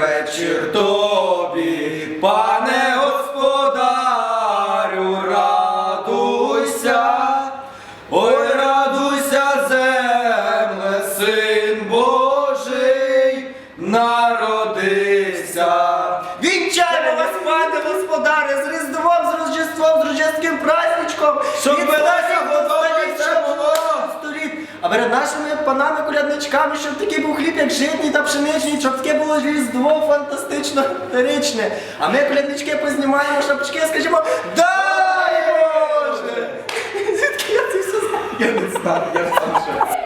вечір тобі, пане господарю, радуйся, ой, радуйся, земле, син Божий, народився. Вінчаємо вас, пане господаре, з Різдвом, з Рождеством, з Рождественським праздничком! Щоб до готове було. А перед нашими панами-колядничками, щоб такий був хліб, як житній та пшеничний, щоб Різдво фантастично річне. А ми, коляднички, познімаємо шапочки, скажімо, дай Боже! Звідки я це все знаю? Я не знаю, я сам ще.